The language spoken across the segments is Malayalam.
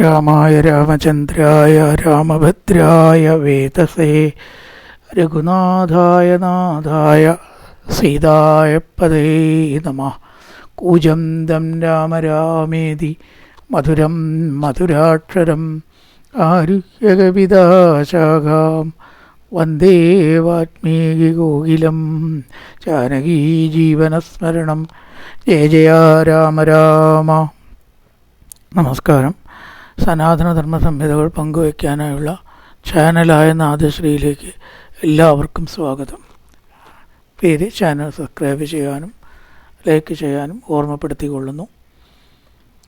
രാമായ രാമചന്ദ്രായ രാമഭദ്രായ വേദസേ രഘുനാഥായ നാഥായ സീതായ പദേ നമ കൂജന്തം രാമ രാമേതി മധുരം മധുരാക്ഷരം ആരുഹ്യകവിതാശാഖാം വന്ദേ വാത്മീകി ഗോകിലം ജാനകീ ജീവനസ്മരണം. ജയ ജയ രാമ രാമ. നമസ്കാരം. സനാതനധർമ്മ സംഹിതകൾ പങ്കുവയ്ക്കാനായുള്ള ചാനലായ നാദശ്രീയിലേക്ക് എല്ലാവർക്കും സ്വാഗതം. പേര് ചാനൽ സബ്സ്ക്രൈബ് ചെയ്യാനും ലൈക്ക് ചെയ്യാനും ഓർമ്മപ്പെടുത്തിക്കൊള്ളുന്നു.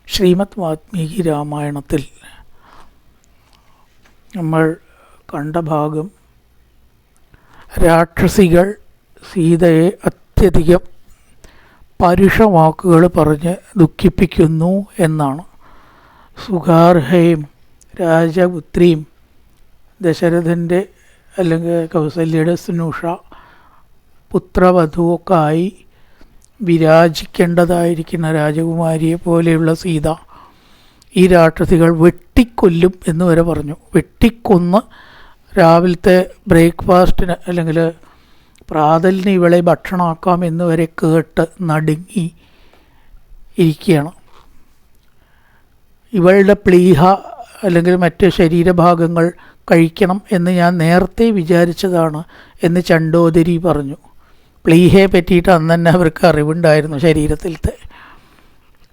ശ്രീമദ് വാത്മീകി രാമായണത്തിൽ നമ്മൾ കണ്ട ഭാഗം രാക്ഷസികൾ സീതയെ അത്യധികം പരുഷവാക്കുകൾ പറഞ്ഞ് ദുഃഖിപ്പിക്കുന്നു എന്നാണ്. സുഖാർഹയും രാജപുത്രിയും. ദശരഥന്റെ അല്ലെങ്കിൽ കൗസല്യയുടെ സ്നുഷ പുത്രവധുവൊക്കായി വിരാജിക്കേണ്ടതായിരിക്കുന്ന രാജകുമാരിയെ പോലെയുള്ള സീത ഈ രാക്ഷസികൾ വെട്ടിക്കൊല്ലും എന്ന് വരെ പറഞ്ഞു. വെട്ടിക്കൊന്ന് രാവിലത്തെ ബ്രേക്ക്ഫാസ്റ്റിന് അല്ലെങ്കിൽ പ്രാതലിന് ഇവളെ ഭക്ഷണമാക്കാം എന്ന് വരെ കേട്ട് നടുങ്ങി ഇരിക്കുകയാണ്. ഇവളുടെ പ്ലീഹ അല്ലെങ്കിൽ മറ്റ് ശരീരഭാഗങ്ങൾ കഴിക്കണം എന്ന് ഞാൻ നേരത്തെ വിചാരിച്ചതാണ് എന്ന് ചണ്ടോദരി പറഞ്ഞു. പ്ലീഹയെ പറ്റിയിട്ട് അന്ന് തന്നെ അവർക്ക് അറിവുണ്ടായിരുന്നു ശരീരത്തിലത്തെ.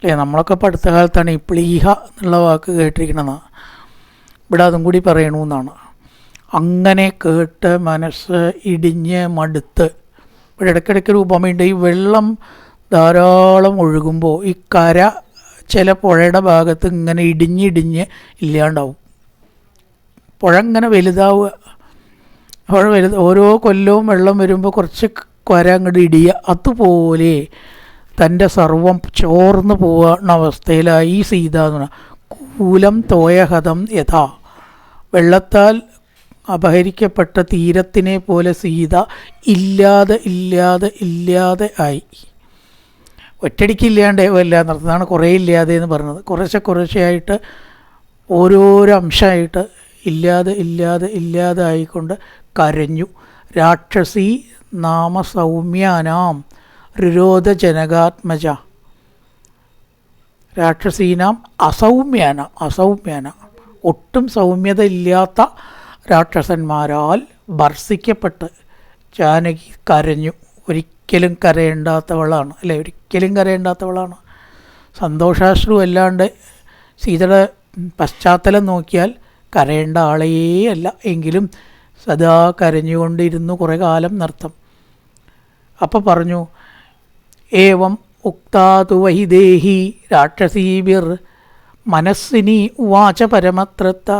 അല്ലേ നമ്മളൊക്കെ പഠിത്ത കാലത്താണ് ഈ പ്ലീഹ എന്നുള്ള വാക്ക് കേട്ടിരിക്കണമെന്ന് ഇവിടെ അതും കൂടി പറയണമെന്നാണ് അങ്ങനെ കേട്ട് മനസ്സ് ഇടിഞ്ഞ് മടുത്ത്. ഇവിടെ ഇടയ്ക്കിടയ്ക്ക് ഒരു ഉപമയുണ്ട്. ഈ വെള്ളം ധാരാളം ഒഴുകുമ്പോൾ ഈ കര ചില പുഴയുടെ ഭാഗത്ത് ഇങ്ങനെ ഇടിഞ്ഞിടിഞ്ഞ് ഇല്ലാണ്ടാവും. പുഴ ഇങ്ങനെ വലുതാവുക. പുഴ വലുത് ഓരോ കൊല്ലവും വെള്ളം വരുമ്പോൾ കുറച്ച് കര അങ്ങോട്ട് ഇടിയുക അതുപോലെ തന്റെ സർവം ചോർന്ന് പോകുന്ന അവസ്ഥയിലായി സീത എന്ന് പറഞ്ഞാൽ കൂലം തോയഹതം യഥാ. വെള്ളത്താൽ അപഹരിക്കപ്പെട്ട തീരത്തിനെ പോലെ സീത ഇല്ലാതെ ഇല്ലാതെ ഇല്ലാതെ ആയി. ഒറ്റടിക്കില്ലാണ്ടേ വല്ല നടത്തുന്നതാണ് കുറേ ഇല്ലാതെ എന്ന് പറഞ്ഞത്. കുറേശ്ശെ കുറേശ്ശെയായിട്ട് ഓരോരോ അംശമായിട്ട് ഇല്ലാതെ ഇല്ലാതെ ഇല്ലാതെ ആയിക്കൊണ്ട് കരഞ്ഞു. രാക്ഷസി നാമ സൗമ്യാനാം രുരോധജനകാത്മജ. രാക്ഷസീനാം അസൗമ്യാന അസൗമ്യാന. ഒട്ടും സൗമ്യത ഇല്ലാത്ത രാക്ഷസന്മാരാൽ ഭർസിക്കപ്പെട്ട് ജാനകി കരഞ്ഞു. ഒരിക്കലും കരയേണ്ടാത്തവളാണ്. അല്ലെ? ഒരിക്കലും കരയേണ്ടാത്തവളാണ്. സന്തോഷാശ്രു അല്ലാണ്ട് സീതയുടെ പശ്ചാത്തലം നോക്കിയാൽ കരയേണ്ട ആളേ അല്ല എങ്കിലും സദാ കരഞ്ഞുകൊണ്ടിരുന്നു കുറേ കാലം നൃത്തം. അപ്പം പറഞ്ഞു ഏവം ഉക്താതു വൈദേഹി രാക്ഷസീബിർ മനസ്സിനി ഉവാച പരമത്രത്ത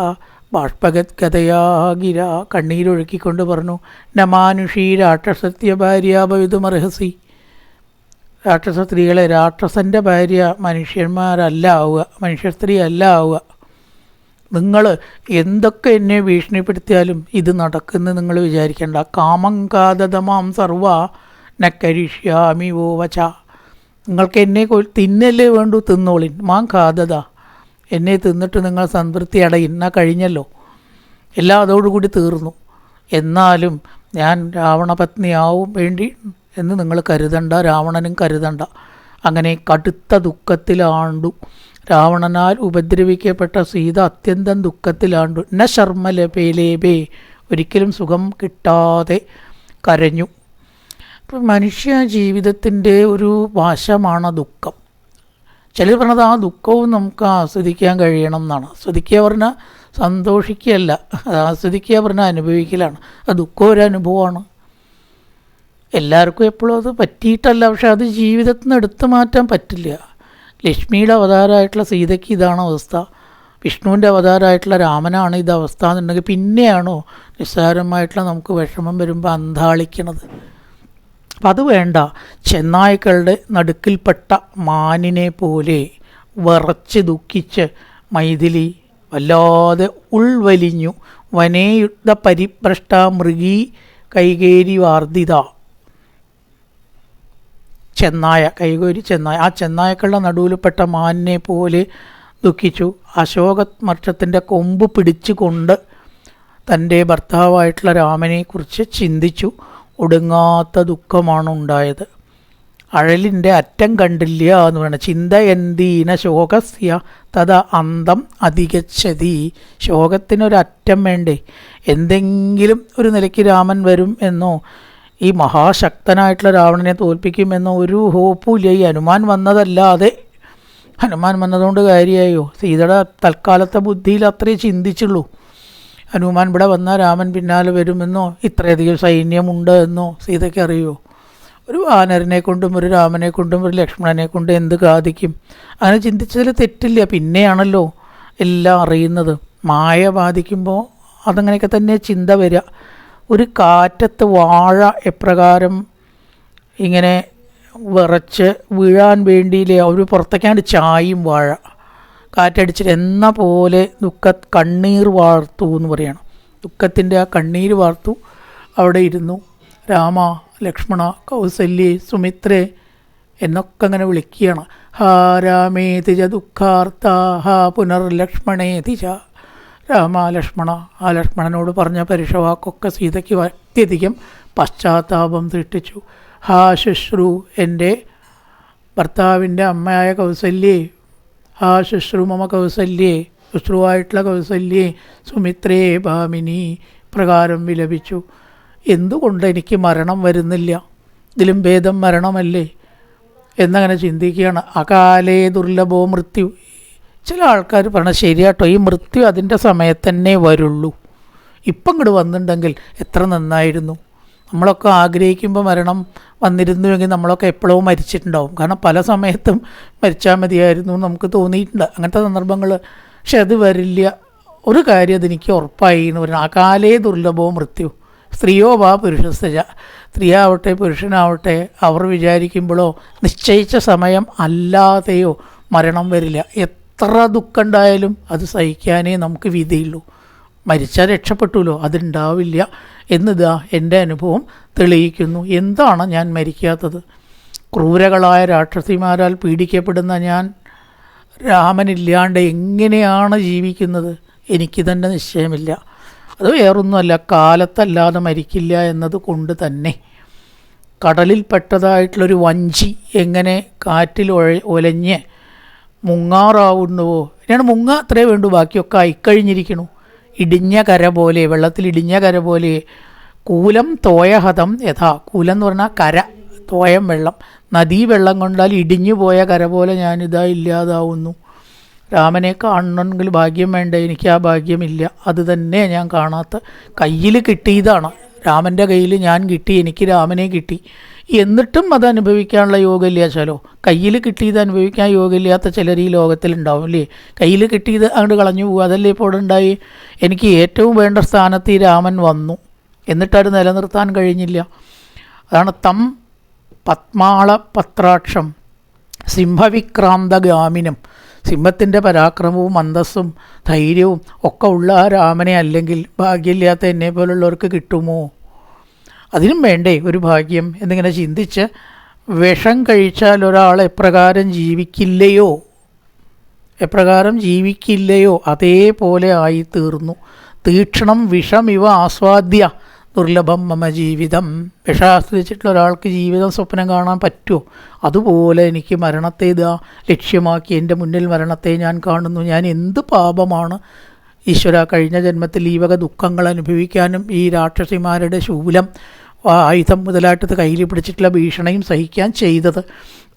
ബാഷ്പഗദ്ഗതയാ ഗിര കണ്ണീരൊഴുക്കിക്കൊണ്ട് പറഞ്ഞു നമാനുഷി രാക്ഷസത്യ ഭാര്യ ഭവിതുമർഹസി. രാക്ഷസ സ്ത്രീകളെ രാക്ഷസന്റെ ഭാര്യ മനുഷ്യന്മാരല്ല ആവുക മനുഷ്യ സ്ത്രീ അല്ല ആവുക നിങ്ങൾ എന്തൊക്കെ എന്നെ ഭീഷണിപ്പെടുത്തിയാലും ഇത് നടക്കുന്നു നിങ്ങൾ വിചാരിക്കേണ്ട. കാമം കാതതമാം സർവ നക്കരിഷ്യാമി ഓ വച. നിങ്ങൾക്ക് എന്നെ തിന്നല്ലേ വേണ്ടു തിന്നോളിൻ. മാം കാതത. എന്നെ തിന്നിട്ട് നിങ്ങൾ സംതൃപ്തി അടയിൻ എന്നാ കഴിഞ്ഞല്ലോ. എല്ലാം അതോടുകൂടി തീർന്നു. എന്നാലും ഞാൻ രാവണപത്നിയാവും വേണ്ടി എന്ന് നിങ്ങൾ കരുതണ്ട. രാവണനും കരുതണ്ട. അങ്ങനെ കടുത്ത ദുഃഖത്തിലാണ്ടു. രാവണനാൽ ഉപദ്രവിക്കപ്പെട്ട സീത അത്യന്തം ദുഃഖത്തിലാണ്ടു. ന ശർമ്മ ലപേലേബേ ഒരിക്കലും സുഖം കിട്ടാതെ കരഞ്ഞു. മനുഷ്യ ജീവിതത്തിന്റെ ഒരു വാശമാണ് ദുഃഖം. ചിലർ പറഞ്ഞത് ആ ദുഃഖവും നമുക്ക് ആസ്വദിക്കാൻ കഴിയണം എന്നാണ്. ആസ്വദിക്കുക പറഞ്ഞാൽ സന്തോഷിക്കുകയല്ല. അത് ആസ്വദിക്കുക പറഞ്ഞാൽ അനുഭവിക്കലാണ്. ആ ദുഃഖം ഒരു അനുഭവമാണ്. എല്ലാവർക്കും എപ്പോഴും അത് പറ്റിയിട്ടല്ല. പക്ഷെ അത് ജീവിതത്തിൽ നിന്ന് എടുത്തു മാറ്റാൻ പറ്റില്ല. ലക്ഷ്മിയുടെ അവതാരമായിട്ടുള്ള സീതയ്ക്ക് ഇതാണ് അവസ്ഥ. വിഷ്ണുവിന്റെ അവതാരമായിട്ടുള്ള രാമനാണ് ഇത് അവസ്ഥ എന്നുണ്ടെങ്കിൽ പിന്നെയാണോ നിസ്സാരമായിട്ടുള്ള നമുക്ക് വിഷമം വരുമ്പോൾ അന്താളിക്കണത് അപ്പം അത് വേണ്ട. ചെന്നായ്ക്കളുടെ നടുക്കിൽപ്പെട്ട മാനിനെ പോലെ വിറച്ച് ദുഃഖിച്ച് മൈഥിലി വല്ലാതെ ഉൾവലിഞ്ഞു വനേയുദ്ധ പരിഭ്രഷ്ട മൃഗീ കൈകേരി വാർദ്ധിത. ചെന്നായ കൈകോരി ചെന്നായ ആ ചെന്നായക്കളുടെ നടുവിൽപ്പെട്ട മാനിനെ പോലെ ദുഃഖിച്ചു. അശോകമർഷത്തിന്റെ കൊമ്പ് പിടിച്ചുകൊണ്ട് തന്റെ ഭർത്താവായിട്ടുള്ള രാമനെക്കുറിച്ച് ചിന്തിച്ചു. ഒടുങ്ങാത്ത ദുഃഖമാണ് ഉണ്ടായത് അഴലിന്റെ അറ്റം കണ്ടില്ല എന്ന് പറയുന്നത് ചിന്ത എന്തീന ശോകസ്യ തഥ അന്തം അധികച്ചതി ശോകത്തിനൊരറ്റം വേണ്ടേ? എന്തെങ്കിലും ഒരു നിലയ്ക്ക് രാമൻ വരും എന്നോ ഈ മഹാശക്തനായിട്ടുള്ള രാവണനെ തോൽപ്പിക്കുമെന്നോ ഒരു ഹോപ്പുമില്ല. ഈ ഹനുമാൻ വന്നതല്ലാതെ. ഹനുമാൻ വന്നതുകൊണ്ട് കാര്യമായോ സീതയുടെ തൽക്കാലത്തെ ബുദ്ധിയിൽ അത്രേ ചിന്തിച്ചുള്ളൂ. ഹനുമാൻ ഇവിടെ വന്നാൽ രാമൻ പിന്നാലെ വരുമെന്നോ? ഇത്രയധികം സൈന്യമുണ്ട് എന്നോ? സീതയ്ക്ക് അറിയുമോ ഒരു വാനരനെ കൊണ്ടും ഒരു രാമനെ കൊണ്ടും ഒരു ലക്ഷ്മണനെ കൊണ്ടും എന്ത് കാതിക്കും? അങ്ങനെ ചിന്തിച്ചതിൽ തെറ്റില്ല. പിന്നെയാണല്ലോ എല്ലാം അറിയുന്നത്. മായ ബാധിക്കുമ്പോൾ അതങ്ങനെയൊക്കെ തന്നെ ചിന്ത വരിക ഒരു കാറ്റത്ത് വാഴ എപ്രകാരം ഇങ്ങനെ വിറച്ച് വീഴാൻ വേണ്ടിയില്ലേ? ഒരു പുറത്തേക്കാണ്ട് ചായയും വാഴ. കാറ്റടിച്ചിട്ട് എന്ന പോലെ ദുഃഖ കണ്ണീർ വാർത്തു എന്ന് പറയണം. ദുഃഖത്തിന്റെ ആ കണ്ണീർ വാർത്തു അവിടെ ഇരുന്നു. രാമ ലക്ഷ്മണ കൗസല്യെ സുമിത്രേ എന്നൊക്കെ അങ്ങനെ വിളിക്കുകയാണ്. ഹാ രാമേ തിജ ദുഃഖാർത്ത ഹാ പുനർലക്ഷ്മണേ തിജ രാമ ലക്ഷ്മണ ആ ലക്ഷ്മണനോട് പറഞ്ഞ പരുഷവാക്കൊക്കെ സീതയ്ക്ക് അത്യധികം പശ്ചാത്താപം സൃഷ്ടിച്ചു. ഹാ ശുശ്രു എന്റെ ഭർത്താവിന്റെ അമ്മയായ കൗസല്യേ ഹാ ശുശ്രൂ മമ കൗസല്യേ ശുശ്രുവായിട്ടുള്ള കൗസല്യേ സുമിത്രേ ഭാമിനി പ്രകാരം വിലപിച്ചു. എന്തുകൊണ്ട് എനിക്ക് മരണം വരുന്നില്ല? ഇതിലും ഭേദം മരണമല്ലേ? എന്നങ്ങനെ ചിന്തിക്കുകയാണ്. അകാലേ ദുർലഭോ മൃത്യു. ചില ആൾക്കാർ പറഞ്ഞാൽ ശരിയാട്ടോ ഈ മൃത്യു അതിന്റെ സമയത്തന്നെ വരുള്ളൂ. ഇപ്പം ഇങ്ങോട്ട് വന്നിട്ടുണ്ടെങ്കിൽ എത്ര നന്നായിരുന്നു. നമ്മളൊക്കെ ആഗ്രഹിക്കുമ്പോൾ മരണം വന്നിരുന്നുവെങ്കിൽ നമ്മളൊക്കെ എപ്പോഴും മരിച്ചിട്ടുണ്ടാവും. കാരണം പല സമയത്തും മരിച്ചാൽ മതിയായിരുന്നു നമുക്ക് തോന്നിയിട്ടുണ്ട്. അങ്ങനത്തെ സന്ദർഭങ്ങൾ. പക്ഷെ അത് വരില്ല. ഒരു കാര്യം അതെനിക്ക് ഉറപ്പായി എന്ന് പറയുന്നത്. അകാലേ ദുർലഭവും മൃത്യു. സ്ത്രീയോ വാ പുരുഷസ്ഥജ. സ്ത്രീയാവട്ടെ പുരുഷനാവട്ടെ അവർ വിചാരിക്കുമ്പോഴോ നിശ്ചയിച്ച സമയം അല്ലാതെയോ മരണം വരില്ല. എത്ര ദുഃഖം ഉണ്ടായാലും അത് സഹിക്കാനേ നമുക്ക് വിധിയുള്ളൂ. മരിച്ചാൽ രക്ഷപ്പെട്ടുല്ലോ അതുണ്ടാവില്ല എന്നിതാ എന്റെ അനുഭവം തെളിയിക്കുന്നു. എന്താണ് ഞാൻ മരിക്കാത്തത്? ക്രൂരകളായ രാക്ഷസിമാരാൽ പീഡിക്കപ്പെടുന്ന ഞാൻ രാമനില്ലാണ്ട് എങ്ങനെയാണ് ജീവിക്കുന്നത്? എനിക്ക് തന്നെ നിശ്ചയമില്ല. അത് വേറൊന്നുമല്ല കാലത്തല്ലാതെ മരിക്കില്ല എന്നത് കൊണ്ട് തന്നെ. കടലിൽപ്പെട്ടതായിട്ടുള്ളൊരു വഞ്ചി എങ്ങനെ കാറ്റിൽ ഒലഞ്ഞ് മുങ്ങാറാവുന്നുവോ? ഞാൻ മുങ്ങ അത്രേ വേണ്ടു ബാക്കിയൊക്കെ ആയിക്കഴിഞ്ഞിരിക്കണു. ഇടിഞ്ഞ കര പോലെ വെള്ളത്തിൽ ഇടിഞ്ഞ കര പോലെ കൂലം തോയഹതം യഥാ. കൂലം എന്ന് പറഞ്ഞാൽ കര തോയം വെള്ളം. നദീ വെള്ളം കൊണ്ടാൽ ഇടിഞ്ഞു പോയ കര പോലെ ഞാനിതാ ഇല്ലാതാവുന്നു. രാമനെ കാണണമെങ്കിൽ ഭാഗ്യം വേണ്ട എനിക്ക് ആ ഭാഗ്യമില്ല. അത് തന്നെ ഞാൻ കാണാത്ത കയ്യിൽ കിട്ടിയതാണ്. രാമന്റെ കയ്യിൽ ഞാൻ കിട്ടി എനിക്ക് രാമനെ കിട്ടി. എന്നിട്ടും അത് അനുഭവിക്കാനുള്ള യോഗമില്ല ചിലോ കയ്യിൽ കിട്ടിയത് അനുഭവിക്കാൻ യോഗമില്ലാത്ത ചിലർ ഈ ലോകത്തിലുണ്ടാവും അല്ലേ? കയ്യിൽ കിട്ടിയത് അങ്ങോട്ട് കളഞ്ഞു പോകും അതല്ലേ ഇപ്പോൾ ഉണ്ടായി? എനിക്ക് ഏറ്റവും വേണ്ട സ്ഥാനത്ത് ഈ രാമൻ വന്നു. എന്നിട്ടത് നിലനിർത്താൻ കഴിഞ്ഞില്ല. അതാണ് തം പത്മാള പത്രാക്ഷം. സിംഹവിക്രാന്തഗാമിനം. സിംഹത്തിന്റെ പരാക്രമവും അന്തസ്സും ധൈര്യവും ഒക്കെ ഉള്ള ആ രാമനെ അല്ലെങ്കിൽ ഭാഗ്യമില്ലാത്ത എന്നെ പോലുള്ളവർക്ക് കിട്ടുമോ? അതിനും വേണ്ടേ ഒരു ഭാഗ്യം എന്നിങ്ങനെ ചിന്തിച്ച് വിഷം കഴിച്ചാൽ ഒരാൾ എപ്രകാരം ജീവിക്കില്ലയോ? എപ്രകാരം ജീവിക്കില്ലയോ? അതേപോലെ ആയി തീർന്നു തീക്ഷണം വിഷം ഇവ ആസ്വാദ്യ. ദുർലഭം മമ ജീവിതം. വിഷാസ്വദിച്ചിട്ടുള്ള ഒരാൾക്ക് ജീവിതം സ്വപ്നം കാണാൻ പറ്റുമോ? അതുപോലെ എനിക്ക് മരണത്തെ ഇതാ ലക്ഷ്യമാക്കി എന്റെ മുന്നിൽ മരണത്തെ ഞാൻ കാണുന്നു. ഞാൻ എന്ത് പാപമാണ്? ഈശ്വര കഴിഞ്ഞ ജന്മത്തിൽ ഈ വക ദുഃഖങ്ങൾ അനുഭവിക്കാനും ഈ രാക്ഷസിമാരുടെ ശൂലം ആയുധം മുതലായിട്ടത് കയ്യിൽ പിടിച്ചിട്ടുള്ള ഭീഷണയും സഹിക്കാൻ ചെയ്തത്.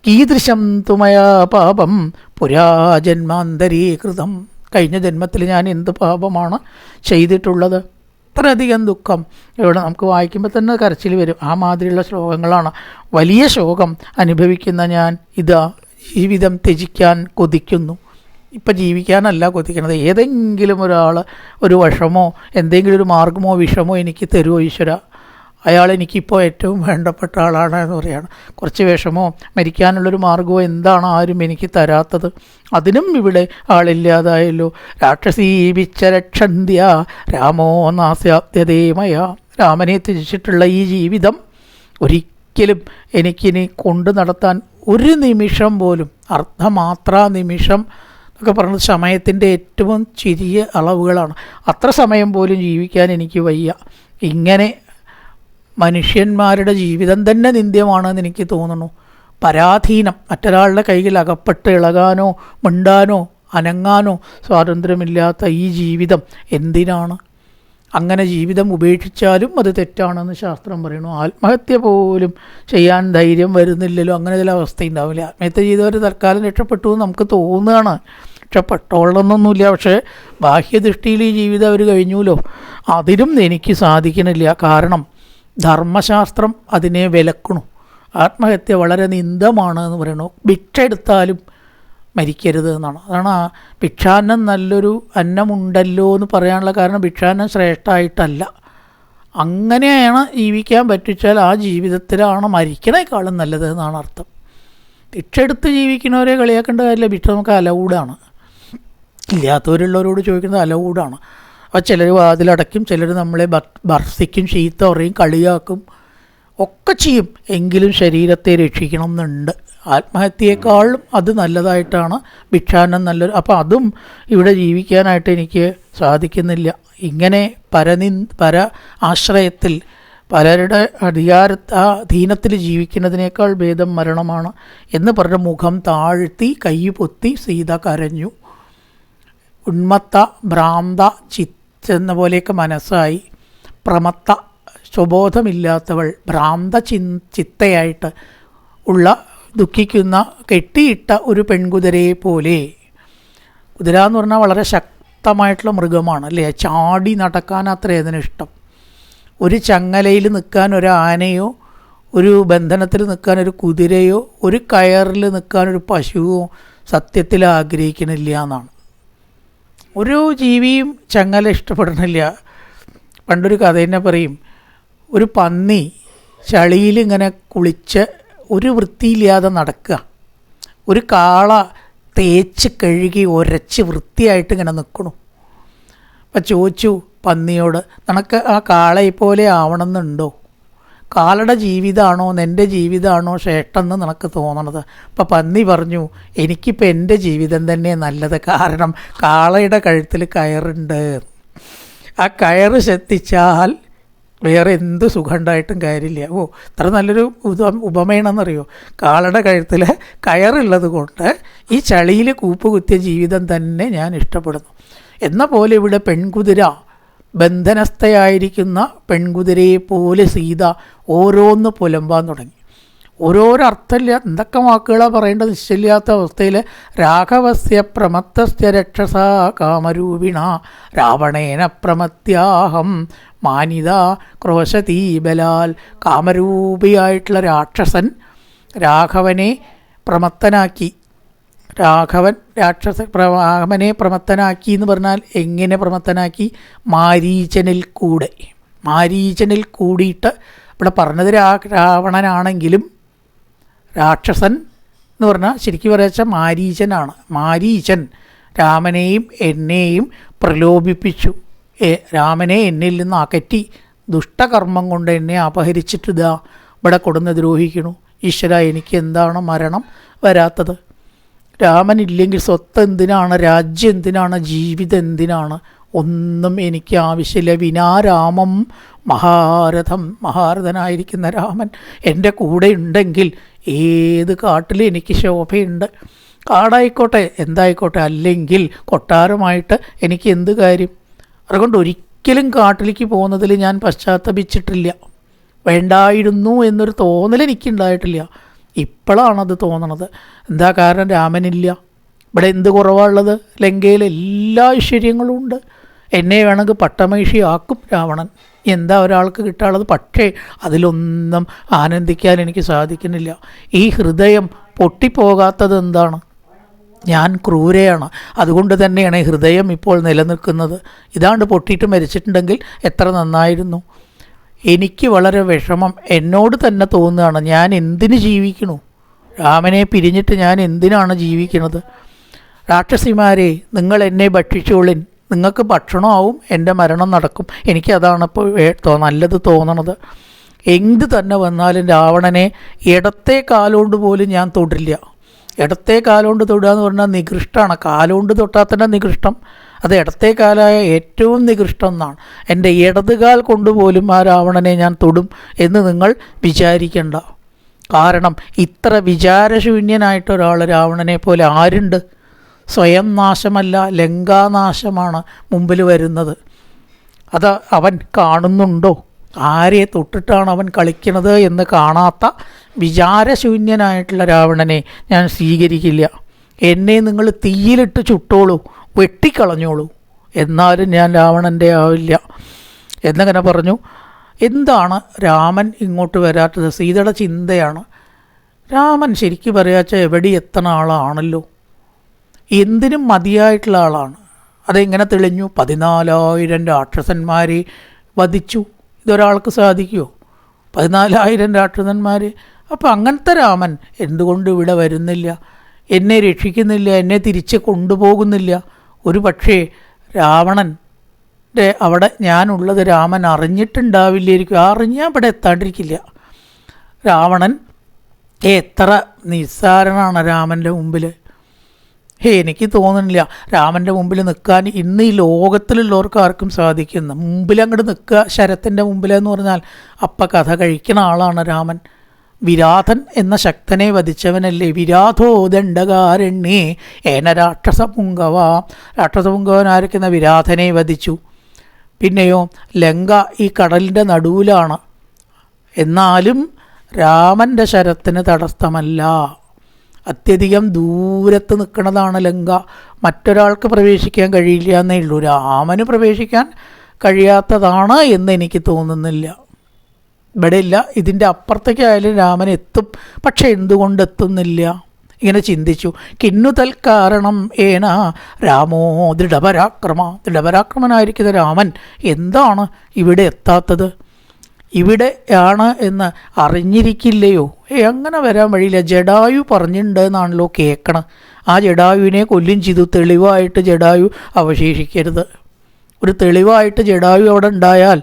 കീദൃശം തുമയാ പാപം പുരാജന്മാന്തരീകൃതം കഴിഞ്ഞ ജന്മത്തിൽ ഞാൻ എന്ത് പാപമാണ് ചെയ്തിട്ടുള്ളത്? അത്രയധികം ദുഃഖം. ഇവിടെ നമുക്ക് വായിക്കുമ്പോൾ തന്നെ കരച്ചിൽ വരും. ആ മാതിരിയുള്ള ശ്ലോകങ്ങളാണ്. വലിയ ശോകം അനുഭവിക്കുന്ന ഞാൻ ഇതാ ജീവിതം ത്യജിക്കാൻ കൊതിക്കുന്നു. ഇപ്പം ജീവിക്കാനല്ല കൊതിക്കുന്നത് ഏതെങ്കിലും ഒരാൾ ഒരു വിഷമോ എന്തെങ്കിലും ഒരു മാർഗമോ വിഷമോ എനിക്ക് തരുമോ ഈശ്വര. അയാൾ എനിക്കിപ്പോൾ ഏറ്റവും വേണ്ടപ്പെട്ട ആളാണ് എന്ന് പറയുകയാണ്. കുറച്ച് വിഷമോ മരിക്കാനുള്ളൊരു മാർഗമോ എന്താണ് ആരും എനിക്ക് തരാത്തത്? അതിനും ഇവിടെ ആളില്ലാതായല്ലോ. രാക്ഷസീ വിച്ചരക്ഷന്ത്യ രാമോ നാസ്യാപ്യതേമയ രാമനെ ത്യജിച്ചിട്ടുള്ള ഈ ജീവിതം ഒരിക്കലും എനിക്കിനി കൊണ്ടു നടത്താൻ ഒരു നിമിഷം പോലും അർദ്ധമാത്ര നിമിഷം ഒക്കെ പറഞ്ഞത് സമയത്തിന്റെ ഏറ്റവും ചെറിയ അളവുകളാണ്. അത്ര സമയം പോലും ജീവിക്കാൻ എനിക്ക് വയ്യ. ഇങ്ങനെ മനുഷ്യന്മാരുടെ ജീവിതം തന്നെ നിന്ദ്യമാണെന്ന് എനിക്ക് തോന്നുന്നു. പരാധീനം മറ്റൊരാളുടെ കയ്യിൽ അകപ്പെട്ട് ഇളകാനോ മിണ്ടാനോ അനങ്ങാനോ സ്വാതന്ത്ര്യമില്ലാത്ത ഈ ജീവിതം എന്തിനാണ്? അങ്ങനെ ജീവിതം ഉപേക്ഷിച്ചാലും അത് തെറ്റാണെന്ന് ശാസ്ത്രം പറയുന്നു. ആത്മഹത്യ പോലും ചെയ്യാൻ ധൈര്യം വരുന്നില്ലല്ലോ. അങ്ങനെ ചില അവസ്ഥ ഉണ്ടാവില്ല ആത്മഹത്യ ചെയ്തവർ തൽക്കാലം രക്ഷപ്പെട്ടു എന്ന് നമുക്ക് തോന്നുകയാണ്. രക്ഷപ്പെട്ടോളന്നൊന്നുമില്ല പക്ഷേ ബാഹ്യദൃഷ്ടിയിൽ ഈ ജീവിതം അവർ കഴിഞ്ഞുല്ലോ അതിനും എനിക്ക് സാധിക്കണില്ല. കാരണം ധർമ്മശാസ്ത്രം അതിനെ വിലക്കണു. ആത്മഹത്യ വളരെ നിന്ദമാണ് എന്ന് പറയണു. ഭിക്ഷ എടുത്താലും മരിക്കരുത് എന്നാണ്. അതാണ് ഭിക്ഷാന്നം നല്ലൊരു അന്നമുണ്ടല്ലോ എന്ന് പറയാനുള്ള കാരണം. ഭിക്ഷാന്നം ശ്രേഷ്ഠമായിട്ടല്ല അങ്ങനെയാണ് ജീവിക്കാൻ പറ്റിച്ചാൽ ആ ജീവിതത്തിലാണ് മരിക്കണേക്കാളും നല്ലത് എന്നാണ് അർത്ഥം. ഭിക്ഷ എടുത്ത് ജീവിക്കുന്നവരെ കളിയാക്കേണ്ട കാര്യമില്ല. ഭിക്ഷ നമുക്ക് അലൗഡാണ് ഇല്ലാത്തവരുള്ളവരോട് ചോദിക്കുന്നത് അലൗഡാണ് അപ്പോൾ ചിലർ വാതിലടയ്ക്കും ചിലർ നമ്മളെ ഭർത്തിക്കും ചീത്ത പറയും കളിയാക്കും. ഒക്കെ ചെയ്യും. എങ്കിലും ശരീരത്തെ രക്ഷിക്കണം എന്നുണ്ട് ആത്മഹത്യയെക്കാളും അത് നല്ലതായിട്ടാണ് ഭിക്ഷാനം നല്ലൊരു അപ്പോൾ അതും ഇവിടെ ജീവിക്കാനായിട്ട് എനിക്ക് സാധിക്കുന്നില്ല. ഇങ്ങനെ പരനി പര ആശ്രയത്തിൽ പലരുടെ അധികാര ആ ധീനത്തിൽ ജീവിക്കുന്നതിനേക്കാൾ ഭേദം മരണമാണ് എന്ന് പറഞ്ഞ മുഖം താഴ്ത്തി കൈ പൊത്തി സീത കരഞ്ഞു. ഉന്മത്ത ഭ്രാന്ത ചിത്തെന്ന പോലെയൊക്കെ മനസ്സായി. പ്രമത്ത സ്വബോധമില്ലാത്തവൾ ഭ്രാന്ത ചി ചിത്തയായിട്ട് ഉള്ള ദുഃഖിക്കുന്ന കെട്ടിയിട്ട ഒരു പെൺകുതിരയെ പോലെ. കുതിര എന്ന് പറഞ്ഞാൽ വളരെ ശക്തമായിട്ടുള്ള മൃഗമാണ് അല്ലേ? ചാടി നടക്കാൻ അത്ര അതിനിഷ്ടം ഒരു ചങ്ങലയിൽ നിൽക്കാൻ ഒരു ആനയോ ഒരു ബന്ധനത്തിൽ നിൽക്കാൻ ഒരു കുതിരയോ ഒരു കയറിൽ നിൽക്കാൻ ഒരു പശുവോ സത്യത്തിൽ ആഗ്രഹിക്കണില്ല എന്നാണ്. ഒരു ജീവിയും ചങ്ങല ഇഷ്ടപ്പെടണില്ല. പണ്ടൊരു കഥ തന്നെ പറയും ഒരു പന്നി ചളിയിൽ ഇങ്ങനെ കുളിച്ച് ഒരു വൃത്തിയില്ലാതെ നടക്കുക. ഒരു കാള തേച്ച് കഴുകി ഉരച്ച് വൃത്തിയായിട്ട് ഇങ്ങനെ നിൽക്കണു. അപ്പം ചോദിച്ചു പന്നിയോട് നിനക്ക് ആ കാളയെ പോലെ ആവണമെന്നുണ്ടോ? കാളയുടെ ജീവിതമാണോ എന്റെ ജീവിതമാണോ ശ്രേഷ്ഠമെന്ന് നിനക്ക് തോന്നണത്. അപ്പം പന്നി പറഞ്ഞു എനിക്കിപ്പോൾ എന്റെ ജീവിതം തന്നെ നല്ലത് കാരണം കാളയുടെ കഴുത്തിൽ കയറുണ്ട്. ആ കയറ് ശ്രദ്ധിച്ചാൽ വേറെ എന്ത് സുഖമുണ്ടായിട്ടും കയറില്ല ഓ ഇത്ര നല്ലൊരു ഉപമേണമെന്നറിയോ കാളയുടെ കഴുത്തിൽ കയറുള്ളത് കൊണ്ട് ഈ ചളിയിൽ കൂപ്പ് കുത്തിയ ജീവിതം തന്നെ ഞാൻ ഇഷ്ടപ്പെടുന്നു. എന്ന പോലെ ഇവിടെ പെൺകുതിര ബന്ധനസ്ഥയായിരിക്കുന്ന പെൺകുതിരയെ പോലെ സീത ഓരോന്ന് പുലമ്പാൻ തുടങ്ങി. ഓരോരോ അർത്ഥമില്ല എന്തൊക്കെ വാക്കുകളാണ് പറയേണ്ടത്? നിശ്ചയില്ലാത്ത അവസ്ഥയിൽ രാഘവസ്യ പ്രമത്തസ്യ രക്ഷസ കാമരൂപിണ രാവണേന പ്രമത്യാഹം മാനിത ക്രോശതീ ബലാൽ കാമരൂപിയായിട്ടുള്ള രാക്ഷസൻ രാഘവനെ പ്രമത്തനാക്കി. രാഘവൻ രാക്ഷസ രാഘവനെ പ്രമത്തനാക്കി എന്ന് പറഞ്ഞാൽ എങ്ങനെ പ്രമത്തനാക്കി? മാരീചനിൽ കൂടെ. മാരീചനിൽ കൂടിയിട്ട് ഇവിടെ പറഞ്ഞത് രാ രാവണനാണെങ്കിലും രാക്ഷസൻ എന്ന് പറഞ്ഞാൽ ശരിക്കും പറയാച്ച മാരീചനാണ്. മാരീചൻ രാമനെയും എന്നെയും പ്രലോഭിപ്പിച്ചു. രാമനെ എന്നിൽ നിന്ന് അകറ്റി ദുഷ്ടകർമ്മം കൊണ്ട് എന്നെ അപഹരിച്ചിട്ട് ഇതാ ഇവിടെ കൊടുന്ന് ദ്രോഹിക്കണു ഈശ്വര എനിക്ക് എന്താണ് മരണം വരാത്തത്? രാമനില്ലെങ്കിൽ സ്വത്ത് എന്തിനാണ്? രാജ്യം എന്തിനാണ്? ജീവിതം എന്തിനാണ്? ഒന്നും എനിക്ക് ആവശ്യമില്ല. വിനാരാമം മഹാരഥം മഹാരഥനായിരിക്കുന്ന രാമൻ എന്റെ കൂടെ ഉണ്ടെങ്കിൽ ഏത് കാട്ടിലും എനിക്ക് ശോഭയുണ്ട്. കാടായിക്കോട്ടെ എന്തായിക്കോട്ടെ അല്ലെങ്കിൽ കൊട്ടാരമായിട്ട് എനിക്ക് എന്ത് കാര്യം? അതുകൊണ്ട് ഒരിക്കലും കാട്ടിലേക്ക് പോകുന്നതിൽ ഞാൻ പശ്ചാത്തപിച്ചിട്ടില്ല. വേണ്ടായിരുന്നു എന്നൊരു തോന്നൽ എനിക്കുണ്ടായിട്ടില്ല. ഇപ്പോഴാണത് തോന്നണത്. എന്താ കാരണം? രാമനില്ല. ഇവിടെ എന്ത് കുറവാണുള്ളത്? ലങ്കയിൽ എല്ലാ ഐശ്വര്യങ്ങളും ഉണ്ട്. എന്നെ വേണമെങ്കിൽ പട്ടമഹിഷി ആക്കും രാവണൻ. എന്താ ഒരാൾക്ക് കിട്ടാനുള്ളത്? പക്ഷേ അതിലൊന്നും ആനന്ദിക്കാൻ എനിക്ക് സാധിക്കുന്നില്ല. ഈ ഹൃദയം പൊട്ടിപ്പോകാത്തത് എന്താണ്? ഞാൻ ക്രൂരയാണ്. അതുകൊണ്ട് തന്നെയാണ് ഹൃദയം ഇപ്പോൾ നിലനിൽക്കുന്നത്. ഇതാണ്ട് പൊട്ടിയിട്ട് മരിച്ചിട്ടുണ്ടെങ്കിൽ എത്ര നന്നായിരുന്നു. എനിക്ക് വളരെ വിഷമം. എന്നോട് തന്നെ തോന്നുകയാണ് ഞാൻ എന്തിന് ജീവിക്കണു? രാമനെ പിരിഞ്ഞിട്ട് ഞാൻ എന്തിനാണ് ജീവിക്കുന്നത് രാക്ഷസിമാരെ നിങ്ങൾ എന്നെ ഭക്ഷിച്ചോളിൻ. നിങ്ങൾക്ക് ഭക്ഷണമാവും എന്റെ മരണം നടക്കും. എനിക്കതാണ് ഇപ്പോൾ നല്ലത് തോന്നണത്. എന്ത് തന്നെ വന്നാലും രാവണനെ ഇടത്തെ കാലുകൊണ്ട് പോലും ഞാൻ തൊടില്ല. ഇടത്തെ കാലുകൊണ്ട് തൊടുക എന്ന് പറഞ്ഞാൽ നികൃഷ്ടമാണ് കാലുകൊണ്ട് തൊട്ടാൽ തന്നെ നികൃഷ്ടം. അത് ഇടത്തേക്കാലായ കാലായ ഏറ്റവും നികൃഷ്ടം എന്നാണ് എന്റെ ഇടതുകാൽ കൊണ്ടുപോലും ആ രാവണനെ ഞാൻ തൊടും എന്ന് നിങ്ങൾ വിചാരിക്കേണ്ട. കാരണം ഇത്ര വിചാരശൂന്യനായിട്ട് ഒരാൾ രാവണനെ പോലെ ആരുണ്ട്? സ്വയം നാശമല്ല ലങ്കാനാശമാണ് മുമ്പിൽ വരുന്നത്. അത് അവൻ കാണുന്നുണ്ടോ? ആരെ തൊട്ടിട്ടാണ് അവൻ കളിക്കുന്നത് എന്ന് കാണാത്ത വിചാരശൂന്യനായിട്ടുള്ള രാവണനെ ഞാൻ സ്വീകരിക്കില്ല. എന്നെ നിങ്ങൾ തീയിലിട്ട് ചുട്ടോളൂ. വെട്ടിക്കളഞ്ഞോളൂ. എന്നാലും ഞാൻ രാവണന്റെ ആവില്ല എന്നങ്ങനെ പറഞ്ഞു. എന്താണ് രാമൻ ഇങ്ങോട്ട് വരാത്തത്? സീതയുടെ ചിന്തയാണ്. രാമൻ ശരിക്കും പറയാച്ച എവിടെ എത്തണ ആളാണല്ലോ. എന്തിനും മതിയായിട്ടുള്ള ആളാണ്. അതെങ്ങനെ തെളിഞ്ഞു? പതിനാലായിരം രാക്ഷസന്മാരെ വധിച്ചു. ഇതൊരാൾക്ക് സാധിക്കുമോ പതിനാലായിരം രാക്ഷസന്മാർ അപ്പോൾ അങ്ങനത്തെ രാമൻ എന്തുകൊണ്ട് ഇവിടെ വരുന്നില്ല? എന്നെ രക്ഷിക്കുന്നില്ല എന്നെ തിരിച്ച് കൊണ്ടുപോകുന്നില്ല. ഒരു പക്ഷേ രാവണന്റെ അവിടെ ഞാനുള്ളത് രാമൻ അറിഞ്ഞിട്ടുണ്ടാവില്ലായിരിക്കും. അറിഞ്ഞാൽ ഇവിടെ എത്താണ്ടിരിക്കില്ല. രാവണൻ എത്ര നിസ്സാരനാണ് രാമന്റെ മുമ്പിൽ ഹേ എനിക്ക് തോന്നുന്നില്ല രാമന്റെ മുമ്പിൽ നിൽക്കാൻ ഇന്ന് ഈ ലോകത്തിലുള്ളവർക്ക് ആർക്കും സാധിക്കുന്നു മുമ്പിൽ അങ്ങോട്ട് നിൽക്കുക ശരത്തിന്റെ മുമ്പിലെന്ന് പറഞ്ഞാൽ അപ്പം കഥ കഴിക്കുന്ന ആളാണ് രാമൻ. വിരാധൻ എന്ന ശക്തനെ വധിച്ചവനല്ലേ? വിരാധോ ദണ്ഡകാരണ്യേ. ഏന രാക്ഷസപുങ്കവ. രാക്ഷസപുങ്കവൻ ആയിരിക്കുന്ന വിരാധനെ വധിച്ചു. പിന്നെയോ ലങ്ക ഈ കടലിന്റെ നടുവിലാണ്. എന്നാലും രാമന്റെ ശരത്തിന് തടസ്സമല്ല. അത്യധികം ദൂരത്ത് നിൽക്കുന്നതാണ് ലങ്ക. മറ്റൊരാൾക്ക് പ്രവേശിക്കാൻ കഴിയില്ല എന്നേ ഉള്ളൂ. രാമന് പ്രവേശിക്കാൻ കഴിയാത്തതാണ് എന്ന് എനിക്ക് തോന്നുന്നില്ല. ഇവിടെ ഇല്ല ഇതിന്റെ അപ്പുറത്തേക്കായാലും രാമൻ എത്തും. പക്ഷേ എന്തുകൊണ്ട് എത്തുന്നില്ല ഇങ്ങനെ ചിന്തിച്ചു. കിന്നു കാരണം ഏന രാമോ ദൃഢപരാക്രമ. ദൃഢപരാക്രമനായിരിക്കുന്ന രാമൻ എന്താണ് ഇവിടെ എത്താത്തത്? ഇവിടെയാണ് എന്ന് അറിഞ്ഞിരിക്കില്ലയോ? ഏ അങ്ങനെ വരാൻ വഴിയില്ല. ജഡായു പറഞ്ഞിട്ടുണ്ട് എന്നാണല്ലോ കേൾക്കണം ആ ജഡായുവിനെ കൊല്ലും ചെയ്തു. തെളിവായിട്ട് ജഡായു അവശേഷിക്കരുത്. ഒരു തെളിവായിട്ട് ജഡായു അവിടെ ഉണ്ടായാൽ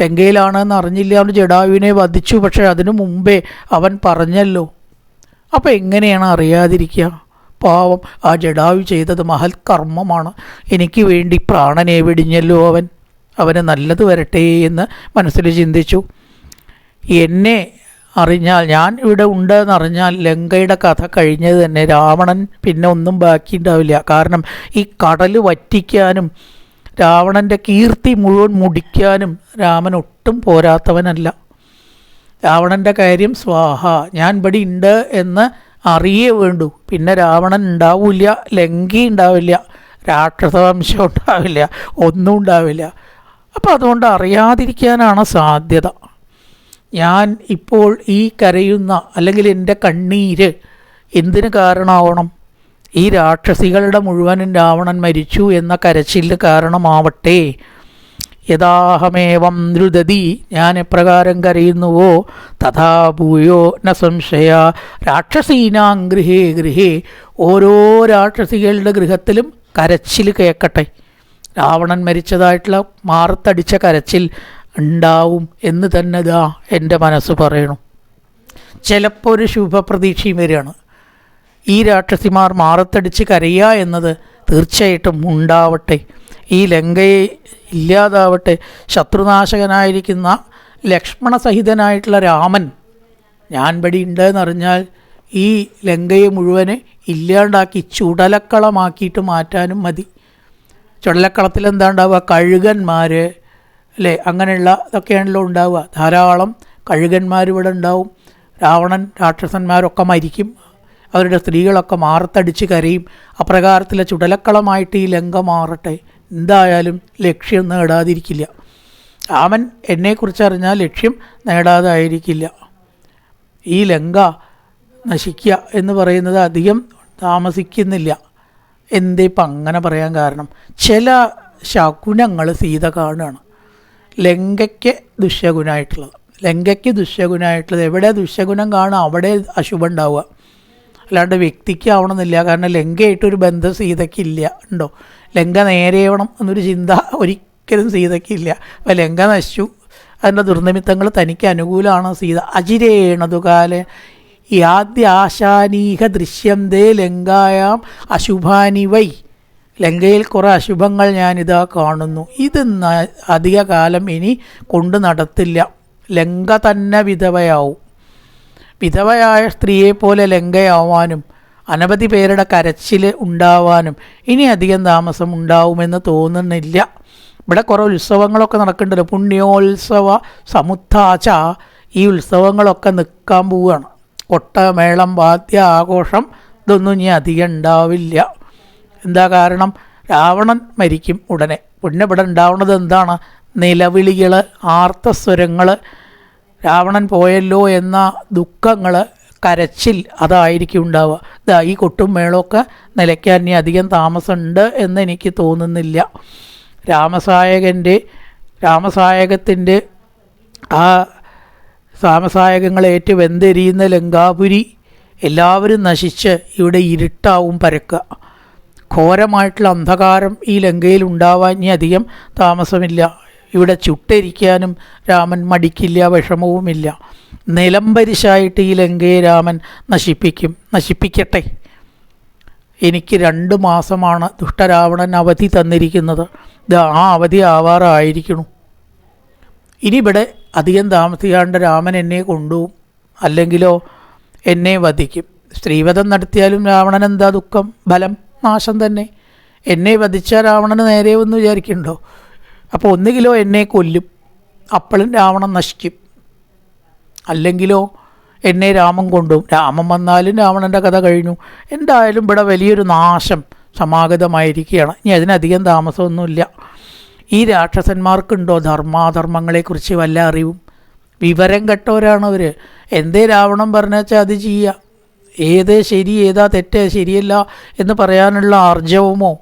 ലങ്കയിലാണെന്ന് അറിഞ്ഞില്ല അവൻ ജഡായുവിനെ വധിച്ചു. പക്ഷേ അതിനു മുമ്പേ അവൻ പറഞ്ഞല്ലോ. അപ്പോൾ എങ്ങനെയാണ് അറിയാതിരിക്കുക? പാവം ആ ജഡായു ചെയ്തത് മഹൽ കർമ്മമാണ്. എനിക്ക് വേണ്ടി പ്രാണനെ വെടിഞ്ഞല്ലോ അവൻ. അവന് നല്ലത് വരട്ടെ എന്ന് മനസ്സിൽ ചിന്തിച്ചു. എന്നെ അറിഞ്ഞാൽ ഞാൻ ഇവിടെ ഉണ്ട് എന്നറിഞ്ഞാൽ ലങ്കയുടെ കഥ കഴിഞ്ഞത് തന്നെ. രാവണൻ പിന്നെ ഒന്നും ബാക്കിയുണ്ടാവില്ല. കാരണം ഈ കടൽ വറ്റിക്കാനും രാവണന്റെ കീർത്തി മുഴുവൻ മുടിക്കാനും രാമൻ ഒട്ടും പോരാത്തവനല്ല. രാവണന്റെ കാര്യം സ്വാഹ ഞാൻ ഇവിടെ ഉണ്ട് എന്ന് അറിയേ വേണ്ടു. പിന്നെ രാവണൻ ഉണ്ടാവില്ല ലങ്കി ഉണ്ടാവില്ല രാക്ഷസവംശം ഉണ്ടാവില്ല ഒന്നും ഉണ്ടാവില്ല. അപ്പോൾ അതുകൊണ്ട് അറിയാതിരിക്കാനാണ് സാധ്യത. ഞാൻ ഇപ്പോൾ ഈ കരയുന്ന അല്ലെങ്കിൽ എന്റെ കണ്ണീര് എന്തിന് കാരണമാവണം? ഈ രാക്ഷസികളുടെ മുഴുവനും രാവണൻ മരിച്ചു എന്ന കരച്ചിൽ കാരണമാവട്ടെ. യഥാഹമേവം ദ്രുതതി ഞാൻ എപ്രകാരം കരയുന്നുവോ? തഥാ ഭൂയോ ന സംശയ. രാക്ഷസീനാം ഗൃഹേ ഗൃഹേ. ഓരോ രാക്ഷസികളുടെ ഗൃഹത്തിലും കരച്ചിൽ കേൾക്കട്ടെ. രാവണൻ മരിച്ചതായിട്ടുള്ള മാറത്തടിച്ച കരച്ചിൽ ഉണ്ടാവും എന്ന് തന്നെ ദാ എന്റെ മനസ്സ് പറയണു. ചിലപ്പോൾ ഒരു ശുഭപ്രതീക്ഷയും വരികയാണ്. ഈ രാക്ഷസിമാർ മാറത്തടിച്ച് കരയുക എന്നത് തീർച്ചയായിട്ടും ഉണ്ടാവട്ടെ. ഈ ലങ്കയെ ഇല്ലാതാവട്ടെ. ശത്രുനാശകനായിരിക്കുന്ന ലക്ഷ്മണസഹിതനായിട്ടുള്ള രാമൻ ഞാൻ പടി ഉണ്ടെന്നറിഞ്ഞാൽ ഈ ലങ്കയെ മുഴുവനെ ഇല്ലാണ്ടാക്കി ചുടലക്കളമാക്കിയിട്ട് മാറ്റാനും മതി. ചുടലക്കളത്തിൽ എന്താ ഉണ്ടാവുക കഴുകന്മാർ അല്ലേ? അങ്ങനെയുള്ള ഇതൊക്കെയാണല്ലോ ഉണ്ടാവുക. ധാരാളം കഴുകന്മാർ ഇവിടെ ഉണ്ടാവും. രാവണൻ രാക്ഷസന്മാരൊക്കെ മരിക്കും. അവരുടെ സ്ത്രീകളൊക്കെ മാറത്തടിച്ച് കരയും. അപ്രകാരത്തിലെ ചുടലക്കളമായിട്ട് ഈ ലങ്ക മാറട്ടെ. എന്തായാലും ലക്ഷ്യം നേടാതിരിക്കില്ല. ആമൻ എന്നെക്കുറിച്ചറിഞ്ഞാൽ ലക്ഷ്യം നേടാതായിരിക്കില്ല. ഈ ലങ്ക നശിക്കുക എന്ന് പറയുന്നത് അധികം താമസിക്കുന്നില്ല. എന്തേ ഇപ്പം അങ്ങനെ പറയാൻ കാരണം? ചില ശകുനങ്ങൾ സീത കാണുകയാണ് ലങ്കയ്ക്ക് ദുഷ്യഗുണമായിട്ടുള്ളത് ലങ്കയ്ക്ക് ദുഷ്യഗുണമായിട്ടുള്ളത് എവിടെ ദുഷ്യഗുണം കാണുക അവിടെ അശുഭം ഉണ്ടാവുക. അല്ലാണ്ട് വ്യക്തിക്ക് ആവണമെന്നില്ല. കാരണം ലങ്കയായിട്ടൊരു ബന്ധം സീതയ്ക്കില്ല. ഉണ്ടോ? ലങ്ക നേരെയാവണം എന്നൊരു ചിന്ത ഒരിക്കലും സീതയ്ക്കില്ല. അപ്പോൾ ലങ്ക നശിച്ചു. അതിന്റെ ദുർനിമിത്തങ്ങൾ തനിക്ക് അനുകൂലമാണ് സീത. അജിരേണതുകാല യാദ്യാശാനീഹ ദൃശ്യം ദേ ലങ്കായാം അശുഭാനി വൈ. ലങ്കയിൽ കുറേ അശുഭങ്ങൾ ഞാനിതാ കാണുന്നു. ഇത് അധിക കാലം ഇനി കൊണ്ടു നടത്തില്ല. ലങ്ക തന്നെ വിധവയാവും. വിധവയായ സ്ത്രീയെപ്പോലെ ലങ്കയാവാനും അനവധി പേരുടെ കരച്ചിൽ ഉണ്ടാവാനും ഇനി അധികം താമസം ഉണ്ടാവുമെന്ന് തോന്നുന്നില്ല. ഇവിടെ കുറേ ഉത്സവങ്ങളൊക്കെ നടക്കുന്നുണ്ടല്ലോ. പുണ്യോത്സവ സമുദ്ധാച്ച ഈ ഉത്സവങ്ങളൊക്കെ നിൽക്കാൻ പോവുകയാണ്. കൊട്ട മേളം വാദ്യ ആഘോഷം ഇതൊന്നും ഇനി അധികം ഉണ്ടാവില്ല. എന്താ കാരണം? രാവണൻ മരിക്കും ഉടനെ. പിന്നെ ഇവിടെ ഉണ്ടാവുന്നത് എന്താണ്? നിലവിളികൾ ആർത്തസ്വരങ്ങൾ രാവണൻ പോയല്ലോ എന്ന ദുഃഖങ്ങൾ കരച്ചിൽ അതായിരിക്കും ഉണ്ടാവുക. ഇതാ ഈ കൊട്ടും മേളമൊക്കെ നിലയ്ക്കാൻ ഇനി അധികം താമസമുണ്ട് എന്ന് എനിക്ക് തോന്നുന്നില്ല. രാമസായകന്റെ രാമസായകത്തിന്റെ ആ സാമസായകങ്ങളേറ്റ് വെന്തെരിയുന്ന ലങ്കാപുരി എല്ലാവരും നശിച്ച് ഇവിടെ ഇരുട്ടാവും പരക്കുക. ഘോരമായിട്ടുള്ള അന്ധകാരം ഈ ലങ്കയിൽ ഉണ്ടാവാൻ ഇനി അധികം താമസമില്ല. ഇവിടെ ചുട്ടരിക്കാനും രാമൻ മടിക്കില്ല വിഷമവുമില്ല. നിലംപരിശായിട്ട് ഈ ലങ്കയെ രാമൻ നശിപ്പിക്കും നശിപ്പിക്കട്ടെ. എനിക്ക് രണ്ട് മാസമാണ് ദുഷ്ടരാവണൻ അവധി തന്നിരിക്കുന്നത്. ഇത് ആ അവധി ആവാറായിരിക്കണു ഇനി ഇവിടെ അധികം താമസിക്കാണ്ട് രാമൻ എന്നെ കൊണ്ടുപോകും. അല്ലെങ്കിലോ എന്നെ വധിക്കും. സ്ത്രീവധം നടത്തിയാലും രാവണൻ എന്താ ദുഃഖം? ബലം നാശം തന്നെ. എന്നെ വധിച്ച രാവണന് നേരെ ഒന്ന് വിചാരിക്കണ്ടോ? അപ്പോൾ ഒന്നുകിലോ എന്നെ കൊല്ലും അപ്പോഴും രാവണൻ നശിക്കും. അല്ലെങ്കിലോ എന്നെ രാമൻ കൊണ്ടും രാമൻ വന്നാലും രാവണന്റെ കഥ കഴിഞ്ഞു. എന്തായാലും ഇവിടെ വലിയൊരു നാശം സമാഗതമായിരിക്കുകയാണ്. ഇനി അതിനധികം താമസമൊന്നുമില്ല. ഈ രാക്ഷസന്മാർക്കുണ്ടോ ധർമാധർമ്മങ്ങളെക്കുറിച്ച് വല്ല അറിവും? വിവരം കെട്ടവരാണ് അവർ എന്തേ രാവണം പറഞ്ഞാച്ചാൽ അത് ചെയ്യുക ഏത് ശരി ഏതാ തെറ്റ് ശരിയല്ല എന്ന് പറയാനുള്ള ആർജവമോ?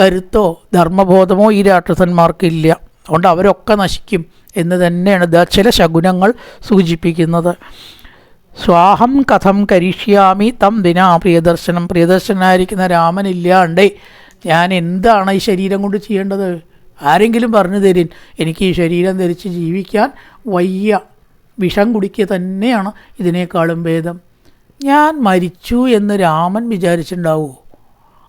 കരുത്തോ ധർമ്മബോധമോ ഈ രാക്ഷസന്മാർക്കില്ല. അതുകൊണ്ട് അവരൊക്കെ നശിക്കും എന്ന് തന്നെയാണ് ചില ശകുനങ്ങൾ സൂചിപ്പിക്കുന്നത്. സ്വാഹം കഥം കരിഷ്യാമി തം ദിനാ. പ്രിയദർശനം പ്രിയദർശനായിരിക്കുന്ന രാമനില്ലാണ്ടേ ഞാൻ എന്താണ് ഈ ശരീരം കൊണ്ട് ചെയ്യേണ്ടത്? ആരെങ്കിലും പറഞ്ഞു തരും എനിക്ക് ഈ ശരീരം ധരിച്ച് ജീവിക്കാൻ വയ്യ. വിഷം കുടിക്കുക തന്നെയാണ് ഇതിനേക്കാളും ഭേദം. ഞാൻ മരിച്ചു എന്ന് രാമൻ വിചാരിച്ചിട്ടുണ്ടാവുമോ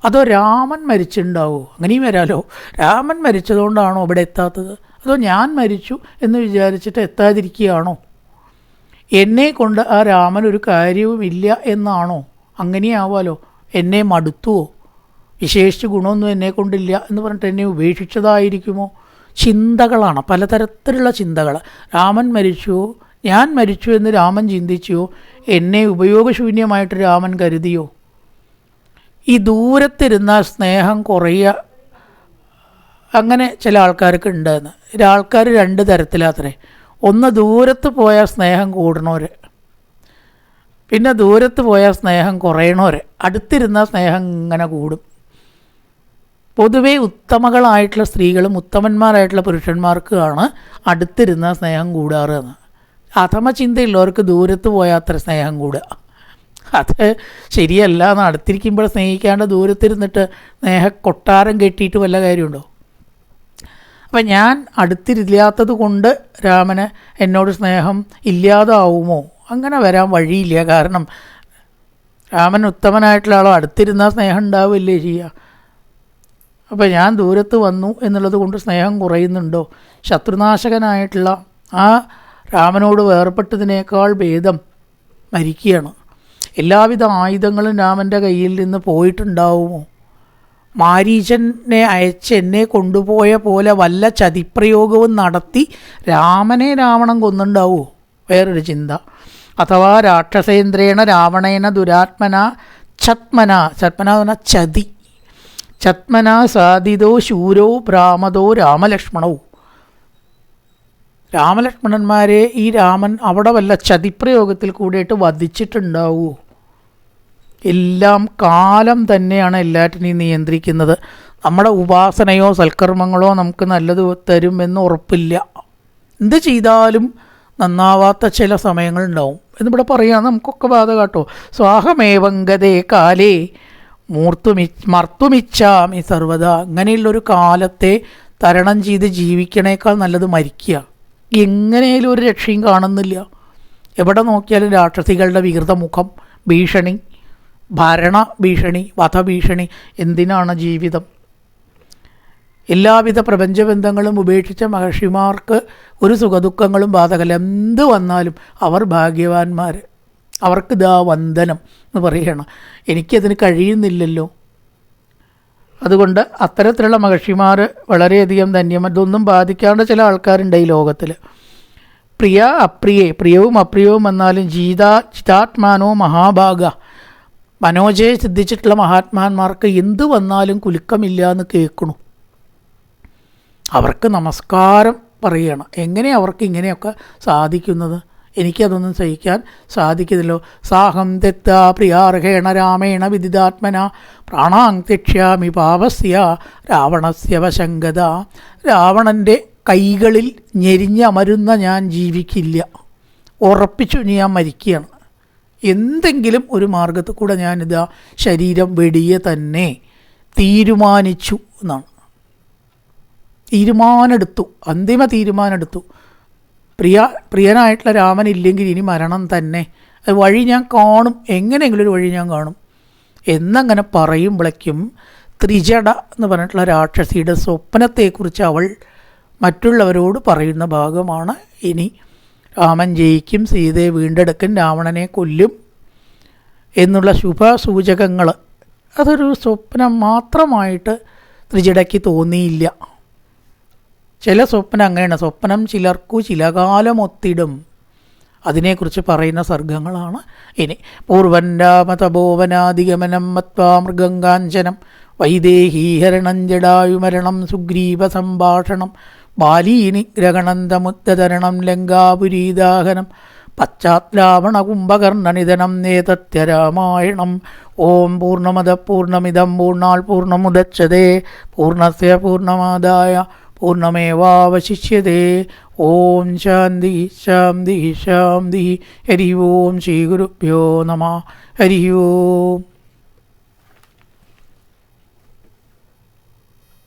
അതോ രാമൻ മരിച്ചിട്ടുണ്ടാവുമോ അങ്ങനെയും വരാലോ. രാമൻ മരിച്ചതുകൊണ്ടാണോ ഇവിടെ എത്താത്തത്? അതോ ഞാൻ മരിച്ചു എന്ന് വിചാരിച്ചിട്ട് എത്താതിരിക്കുകയാണോ? എന്നെ കൊണ്ട് ആ രാമൻ ഒരു കാര്യവുമില്ല എന്നാണോ? അങ്ങനെയാവാലോ. എന്നെ മടുത്തുവോ? വിശേഷിച്ച് ഗുണമൊന്നും എന്നെ കൊണ്ടില്ല എന്ന് പറഞ്ഞിട്ട് എന്നെ ഉപേക്ഷിച്ചതായിരിക്കുമോ? ചിന്തകളാണ് പലതരത്തിലുള്ള ചിന്തകൾ രാമൻ മരിച്ചുവോ? ഞാൻ മരിച്ചു എന്ന് രാമൻ ചിന്തിച്ചുവോ? എന്നെ ഉപയോഗശൂന്യമായിട്ട് രാമൻ കരുതിയോ? ഈ ദൂരത്തിരുന്ന സ്നേഹം കുറയുക. അങ്ങനെ ചില ആൾക്കാർക്ക് ഉണ്ടെന്ന്. ആൾക്കാർ രണ്ട് തരത്തിലാത്രേ ഒന്ന് ദൂരത്ത് പോയാൽ സ്നേഹം കൂടണവർ പിന്നെ ദൂരത്ത് പോയാൽ സ്നേഹം കുറയണവർ അടുത്തിരുന്ന സ്നേഹം ഇങ്ങനെ കൂടും. പൊതുവേ ഉത്തമകളായിട്ടുള്ള സ്ത്രീകളും ഉത്തമന്മാരായിട്ടുള്ള പുരുഷന്മാർക്കാണ് അടുത്തിരുന്ന സ്നേഹം കൂടാറ് എന്ന്. അഥമ ചിന്തയുള്ളവർക്ക് ദൂരത്ത് പോയാൽ അത്ര സ്നേഹം കൂടുക. അത് ശരിയല്ല എന്ന് അടുത്തിരിക്കുമ്പോൾ സ്നേഹിക്കാണ്ട് ദൂരത്തിരുന്നിട്ട് സ്നേഹ കൊട്ടാരം കെട്ടിയിട്ട് വല്ല കാര്യമുണ്ടോ? അപ്പം ഞാൻ അടുത്തിരില്ലാത്തത് കൊണ്ട് രാമന് എന്നോട് സ്നേഹം ഇല്ലാതാവുമോ? അങ്ങനെ വരാൻ വഴിയില്ല. കാരണം രാമൻ ഉത്തമനായിട്ടുള്ള ആളോ അടുത്തിരുന്നാൽ സ്നേഹം ഉണ്ടാവില്ലേ ചെയ്യുക. അപ്പോൾ ഞാൻ ദൂരത്ത് വന്നു എന്നുള്ളത് കൊണ്ട് സ്നേഹം കുറയുന്നുണ്ടോ? ശത്രുനാശകനായിട്ടുള്ള ആ രാമനോട് വേർപ്പെട്ടതിനേക്കാൾ ഭേദം മരിക്കുകയാണ്. എല്ലാവിധ ആയുധങ്ങളും രാമന്റെ കയ്യിൽ നിന്ന് പോയിട്ടുണ്ടാവുമോ? മാരീചനെ അയച്ച് എന്നെ കൊണ്ടുപോയ പോലെ വല്ല ചതിപ്രയോഗവും നടത്തി രാമനെ രാവണൻ കൊന്നുണ്ടാവുമോ വേറൊരു ചിന്ത. അഥവാ രാക്ഷസേന്ദ്രേണ രാവണേന ദുരാത്മന ഛത്മന ഛത്മന എന്ന് ചതി. ഛത്മന സാധിതോ ശൂരോ ഭ്രാമതോ രാമലക്ഷ്മണവും രാമലക്ഷ്മണന്മാരെ ഈ രാമൻ അവിടെ വല്ല ചതിപ്രയോഗത്തിൽ കൂടിയിട്ട് വധിച്ചിട്ടുണ്ടാവുമോ എല്ലാം കാലം തന്നെയാണ് എല്ലാറ്റിനെയും നിയന്ത്രിക്കുന്നത്. നമ്മുടെ ഉപാസനയോ സൽക്കർമ്മങ്ങളോ നമുക്ക് നല്ലത് തരുമെന്ന് ഉറപ്പില്ല. എന്ത് ചെയ്താലും നന്നാവാത്ത ചില സമയങ്ങളുണ്ടാവും എന്നിവിടെ പറയാം നമുക്കൊക്കെ ബാധ കാട്ടോ. സ്വാഹമേവങ്കതേ കാലേ മൂർത്തുമി മർത്തുമിച്ചാമി സർവത അങ്ങനെയുള്ളൊരു കാലത്തെ തരണം ചെയ്ത് ജീവിക്കണേക്കാൾ നല്ലത് മരിക്കുക. എങ്ങനെയും ഒരു രക്ഷയും കാണുന്നില്ല. എവിടെ നോക്കിയാലും രാക്ഷസികളുടെ വികൃത മുഖം ഭീഷണി ഭരണ ഭീഷണി വധഭീഷണി എന്തിനാണ് ജീവിതം? എല്ലാവിധ പ്രപഞ്ചബന്ധങ്ങളും ഉപേക്ഷിച്ച മഹർഷിമാർക്ക് ഒരു സുഖദുഃഖങ്ങളും ബാധകല്ല എന്ത് വന്നാലും അവർ ഭാഗ്യവാന്മാർ അവർക്ക് ഇതാ വന്ദനം എന്ന് പറയണം. എനിക്കതിന് കഴിയുന്നില്ലല്ലോ. അതുകൊണ്ട് അത്തരത്തിലുള്ള മഹർഷിമാർ വളരെയധികം ധന്യം. ഇതൊന്നും ബാധിക്കാണ്ട് ചില ആൾക്കാരുണ്ട് ഈ ലോകത്തിൽ പ്രിയ അപ്രിയെ പ്രിയവും അപ്രിയവും വന്നാലും ജീതാ ചിതാത്മാനോ മഹാഭാഗ. മനോജയെ സിദ്ധിച്ചിട്ടുള്ള മഹാത്മാന്മാർക്ക് എന്ത് വന്നാലും കുലുക്കമില്ല എന്ന് കേൾക്കണു. അവർക്ക് നമസ്കാരം പറയണം. എങ്ങനെ അവർക്ക് ഇങ്ങനെയൊക്കെ സാധിക്കുന്നത്? എനിക്കതൊന്നും സഹിക്കാൻ സാധിക്കുന്നില്ലോ. സാഹം തെത്ത പ്രിയാർഹേണ രാമേണ വിദിതാത്മന. പ്രാണാങ് തിക്ഷ്യാമി പാപസ്യ. രാവണസ്യ വശങ്കത രാവണന്റെ കൈകളിൽ ഞെരിഞ്ഞമരുന്ന ഞാൻ ജീവിക്കില്ല. ഉറപ്പിച്ചു ഞാൻ മരിക്കുകയാണ്. എന്തെങ്കിലും ഒരു മാർഗത്തിൽ കൂടെ ഞാനിതാ ശരീരം വെടിയെ തന്നെ തീരുമാനിച്ചു എന്നാണ്. തീരുമാനമെടുത്തു അന്തിമ തീരുമാനമെടുത്തു പ്രിയ പ്രിയനായിട്ടുള്ള രാമൻ ഇല്ലെങ്കിൽ ഇനി മരണം തന്നെ. അത് വഴി ഞാൻ കാണും. എങ്ങനെയെങ്കിലും ഒരു വഴി ഞാൻ കാണും. എന്നങ്ങനെ പറയുമ്പോഴേക്കും ത്രിജട എന്ന് പറഞ്ഞിട്ടുള്ള രാക്ഷസിയുടെ സ്വപ്നത്തെക്കുറിച്ച് അവൾ മറ്റുള്ളവരോട് പറയുന്ന ഭാഗമാണ് ഇനി രാമൻ ജയിക്കും സീതയെ വീണ്ടെടുക്കും രാവണനെ കൊല്ലും എന്നുള്ള ശുഭസൂചകങ്ങൾ. അതൊരു സ്വപ്നം മാത്രമായിട്ട് ത്രിജടയ്ക്ക് തോന്നിയില്ല. ചില സ്വപ്നം അങ്ങനെയാണ്. സ്വപ്നം ചിലർക്കു ചിലകാലം ഒത്തിടും. അതിനെക്കുറിച്ച് പറയുന്ന സർഗങ്ങളാണ് ഇനി. പൂർവൻരാമതപോവനാദിഗമനം മത്വാ മൃഗങ്കാഞ്ചനം വൈദേഹീഹരണം ജടായുമരണം സുഗ്രീവ സംഭാഷണം. ബാലീനിഗ്രഹണന്തമുദ്ധരണം ലങ്കാപുരീദാഹനം പശ്ചാത്രാവണ കുംഭകർണനിധനം നേതത്യ രാമായണം ഓം പൂർണമത പൂർണമിതം പൂർണാൽ പൂർണമുദച്ഛതേ പൂർണസ്യ പൂർണമാദായ പൂർണമേവാവശിഷ്യതേ ഓം ശാന്തി ശാന്തി ശാന്തി. ഹരി ഓം ശ്രീ ഗുരുഭ്യോ നമ. ഹരി ഓം.